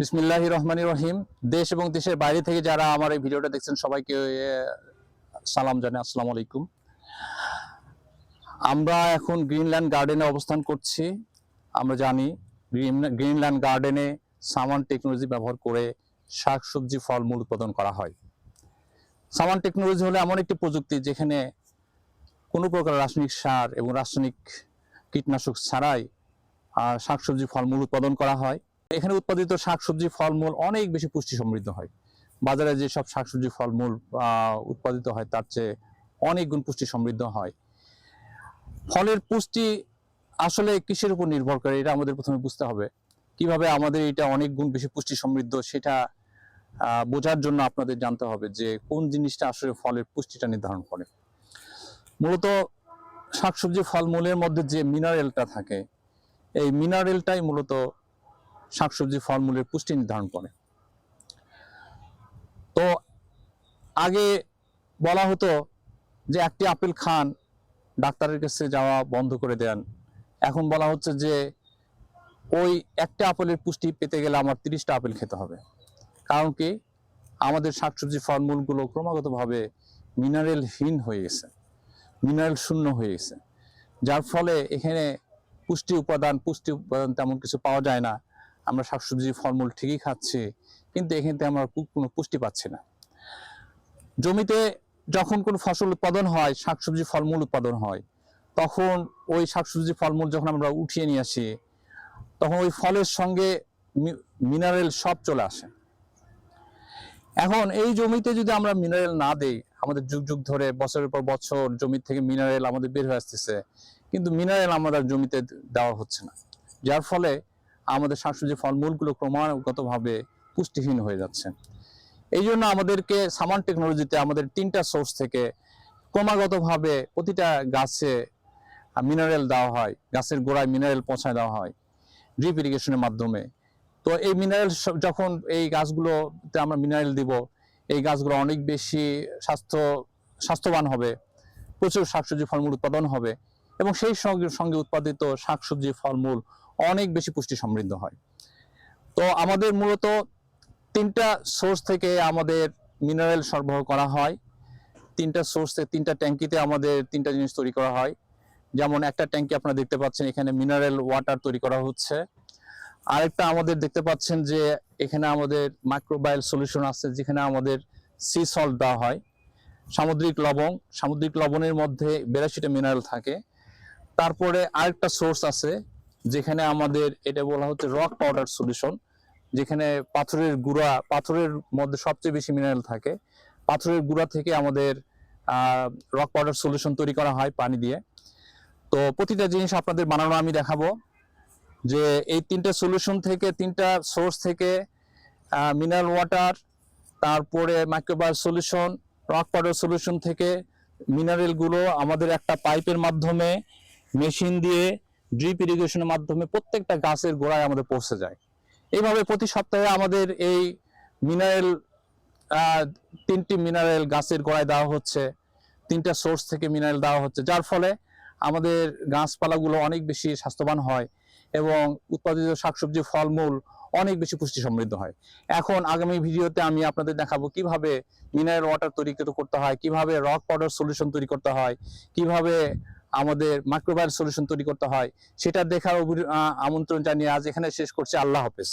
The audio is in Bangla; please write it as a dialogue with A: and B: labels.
A: বিসমিল্লাহ রহমানি রহিম। দেশ এবং দেশের বাইরে থেকে যারা আমার এই ভিডিওটা দেখছেন, সবাইকে সালাম জানে আসসালামু আলাইকুম। আমরা এখন গ্রিনল্যান্ড গার্ডেনে অবস্থান করছি। আমরা জানি গ্রিনল্যান্ড গার্ডেনে সামান টেকনোলজি ব্যবহার করে শাক শাকসবজি ফলমূল উৎপাদন করা হয়। সামান টেকনোলজি হলো এমন একটি প্রযুক্তি যেখানে কোনো প্রকার রাসায়নিক সার এবং রাসায়নিক কীটনাশক ছাড়াই শাকসবজি ফলমূল উৎপাদন করা হয়। এখানে উৎপাদিত শাকসবজি ফলমূল অনেক বেশি পুষ্টি সমৃদ্ধ হয়। বাজারে যেসব শাকসবজি ফলমূল উৎপাদিত হয়, তার চেয়ে অনেক গুণ পুষ্টি সমৃদ্ধ হয়। ফলের পুষ্টি আসলে কিসের উপর নির্ভর করে, এটা আমাদের প্রথমে বুঝতে হবে। কীভাবে আমাদের এটা অনেক গুণ বেশি পুষ্টি সমৃদ্ধ, সেটা বোঝার জন্য আপনাদের জানতে হবে যে কোন জিনিসটা আসলে ফলের পুষ্টিটা নির্ধারণ করে। মূলত শাকসবজি ফলমূলের মধ্যে যে মিনারেলটা থাকে, এই মিনারেলটাই মূলত শাকসবজি ফলমূলের পুষ্টি নির্ধারণ করে। তো আগে বলা হতো যে একটি আপেল খান, ডাক্তারের কাছে যাওয়া বন্ধ করে দেন। এখন বলা হচ্ছে যে ওই একটা আপেলের পুষ্টি পেতে গেলে আমার তিরিশটা আপেল খেতে হবে। কারণ কি? আমাদের শাকসবজি ফলমূলগুলো ক্রমাগতভাবে মিনারেলহীন হয়ে গেছে মিনারেল শূন্য হয়ে গেছে। যার ফলে এখানে পুষ্টি উপাদান পুষ্টি উপাদান তেমন কিছু পাওয়া যায় না। আমরা শাকসবজি ফলমূল ঠিকই খাচ্ছি, কিন্তু এখান থেকে আমরা কোনো পুষ্টি পাচ্ছি না। জমিতে যখন কোনো ফসল উৎপাদন হয়, শাকসবজি ফলমূল উৎপাদন হয়, তখন ওই শাকসবজি ফলমূল যখন আমরা উঠিয়ে নিয়ে আসি, তখন ওই ফলের সঙ্গে মিনারেল সব চলে আসে। এখন এই জমিতে যদি আমরা মিনারেল না দেই, আমাদের যুগ যুগ ধরে, বছরের পর বছর জমি থেকে মিনারেল আমাদের বের হয়ে আসতেছে, কিন্তু মিনারেল আমাদের জমিতে দেওয়া হচ্ছে না। যার ফলে আমাদের শাকসবজি ফলমূলগুলো ক্রমাগতভাবে পুষ্টিহীন হয়ে যাচ্ছে। এই জন্য আমাদেরকে সামান টেকনোলজিতে আমাদের তিনটা সোর্স থেকে ক্রমাগতভাবে প্রতিটা গাছে মিনারেল দেওয়া হয়, গাছের গোড়ায় মিনারেল পৌঁছায় দেওয়া হয়, ড্রিপ ইরিগেশনের মাধ্যমে। তো এই মিনারেল যখন এই গাছগুলোতে আমরা মিনারেল দিব, এই গাছগুলো অনেক বেশি স্বাস্থ্য, স্বাস্থ্যবান হবে, প্রচুর শাকসবজি ফলমূল উৎপাদন হবে এবং সেই সঙ্গে সঙ্গে উৎপাদিত শাকসবজি ফলমূল অনেক বেশি পুষ্টি সমৃদ্ধ হয়। তো আমাদের মূলত তিনটা সোর্স থেকে আমাদের মিনারেল সরবরাহ করা হয়। তিনটা সোর্স থেকে তিনটা ট্যাঙ্কিতে আমাদের তিনটা জিনিস তৈরি করা হয়। যেমন একটা ট্যাঙ্কি আপনারা দেখতে পাচ্ছেন, এখানে মিনারেল ওয়াটার তৈরি করা হচ্ছে। আরেকটা আমাদের দেখতে পাচ্ছেন যে এখানে আমাদের মাইক্রোবায়াল সলিউশন আছে, যেখানে আমাদের সি সল্ট দেওয়া হয়। সামুদ্রিক লবণ, সামুদ্রিক লবণের মধ্যে বিরাশিটা মিনারেল থাকে। তারপরে আরেকটা সোর্স আছে যেখানে আমাদের এটা বলা হচ্ছে রক পাউডার সলিউশন যেখানে পাথরের গুঁড়া, পাথরের মধ্যে সবচেয়ে বেশি মিনারেল থাকে। পাথরের গুঁড়া থেকে আমাদের রক পাউডার সলিউশন তৈরি করা হয় পানি দিয়ে। তো প্রতিটা জিনিস আপনাদের বানানো আমি দেখাবো যে এই তিনটা সলিউশন থেকে, তিনটা সোর্স থেকে মিনারেল ওয়াটার তারপরে microbial solution rock powder solution থেকে মিনারেলগুলো আমাদের একটা পাইপের মাধ্যমে মেশিন দিয়ে ড্রিপ ইরিগেশনের মাধ্যমে প্রত্যেকটা গাছের গোড়ায় আমাদের পৌঁছে যায়। এইভাবে প্রতি সপ্তাহে আমাদের এই মিনারেল তিনটি মিনারেল গাছের গোড়ায় দেওয়া হচ্ছে, তিনটা সোর্স থেকে মিনারেল দেওয়া হচ্ছে, যার ফলে আমাদের গাছপালাগুলো অনেক বেশি স্বাস্থ্যবান হয় এবং উৎপাদিত শাকসবজি, ফলমূল অনেক বেশি পুষ্টি সমৃদ্ধ হয়। এখন আগামী ভিডিওতে আমি আপনাদের দেখাবো কীভাবে মিনারেল ওয়াটার তৈরি করতে হয়, কীভাবে রক পাউডার সলিউশন তৈরি করতে হয়, কীভাবে আমাদের মাইক্রোবায়ার সলিউশন তৈরি করতে হয়, সেটা দেখার আমন্ত্রণ জানিয়ে আজ এখানে শেষ করছে। আল্লাহ হাফেজ।